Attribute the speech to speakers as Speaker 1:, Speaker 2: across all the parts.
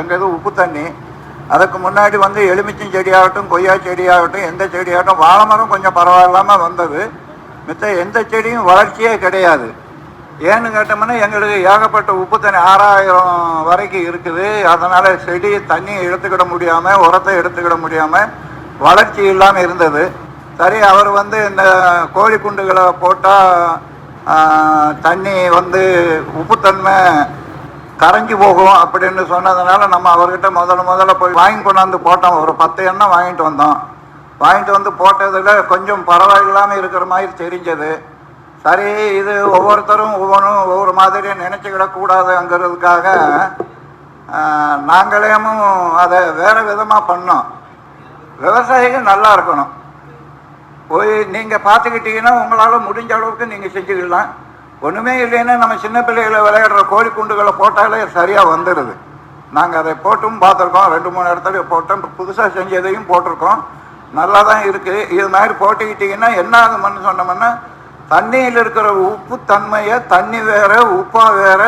Speaker 1: எங்கள் இது உப்பு தண்ணி. அதுக்கு முன்னாடி வந்து எலுமிச்சம் செடியாகட்டும் கொய்யா செடியாகட்டும் எந்த செடியாகட்டும் வாழை மரம் கொஞ்சம் பரவாயில்லாமல் வந்தது. மித்த எந்த செடியும் வளர்ச்சியே கிடையாது. ஏன்னு கேட்டோம்னா எங்களுக்கு ஏகப்பட்ட உப்பு தண்ணி ஆறாயிரம் வரைக்கும் இருக்குது. அதனால் செடி தண்ணி எடுத்துக்கிட முடியாமல் உரத்தை எடுத்துக்கிட முடியாமல் வளர்ச்சி இல்லாமல் இருந்தது. சரி அவர் வந்து இந்த கோழி குண்டுகளை போட்டால் தண்ணி வந்து உப்புத்தன்மை கரைஞ்சி போகும் அப்படின்னு சொன்னதுனால நம்ம அவர்கிட்ட முதல்ல முதல்ல போய் வாங்கி கொண்டாந்து போட்டோம். ஒரு பத்து எண்ணம் வாங்கிட்டு வந்தோம். வாங்கிட்டு வந்து போட்டதில் கொஞ்சம் பரவாயில்லாமல் இருக்கிற மாதிரி தெரிஞ்சது. சரி இது ஒவ்வொருத்தரும் ஒவ்வொன்றும் ஒவ்வொரு மாதிரியும் நினச்சிக்கிடக்கூடாதுங்கிறதுக்காக நாங்களேமும் அதை வேறு விதமாக பண்ணோம். விவசாயிகள் நல்லா இருக்கணும். போய் நீங்கள் பார்த்துக்கிட்டீங்கன்னா உங்களால் முடிஞ்ச அளவுக்கு நீங்கள் செஞ்சுக்கலாம். ஒன்றுமே இல்லைன்னா நம்ம சின்ன பிள்ளைகளை விளையாடுற கோழி குண்டுகளை போட்டாலே சரியாக வந்துடுது நாங்கள் அதை போட்டும் பார்த்துருக்கோம். ரெண்டு மூணு இடத்துல போட்டோம். புதுசாக செஞ்சதையும் போட்டிருக்கோம். நல்லா தான் இருக்குது இது மாதிரி போட்டுக்கிட்டிங்கன்னா என்ன ஆகும்னு சொன்னோம்னா தண்ணியில் இருக்கிற உப்பு தன்மையை தண்ணி வேற உப்பா வேற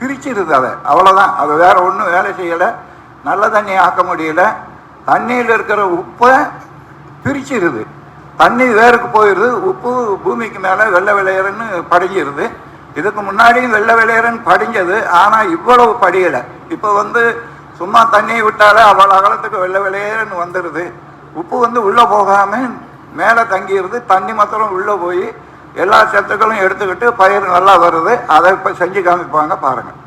Speaker 1: பிரிச்சிருது அதை. அவ்வளோதான் அது வேற ஒன்றும் வேலை செய்யலை. நல்ல தண்ணி ஆக்க முடியல. தண்ணியில் இருக்கிற உப்பை பிரிச்சிருது. தண்ணி வேருக்கு போயிடுது உப்பு பூமிக்கு மேலே வெள்ளை விளையறன்னு படிஞ்சிருது இதுக்கு முன்னாடியும் வெள்ளை விளையறன்னு படிஞ்சது ஆனால் இவ்வளவு படியலை. இப்போ வந்து சும்மா தண்ணியை விட்டாலே அவ்வளோ அகலத்துக்கு வெள்ளை விளையறன்னு வந்துடுது உப்பு வந்து உள்ளே போகாமல் மேலே தங்கிடுது தண்ணி மாத்திரம் உள்ளே போய் எல்லா சத்துக்களும் எடுத்துக்கிட்டு பயிர் நல்லா வருது. அதை இப்போ செஞ்சு காமிப்பாங்க பாருங்கள்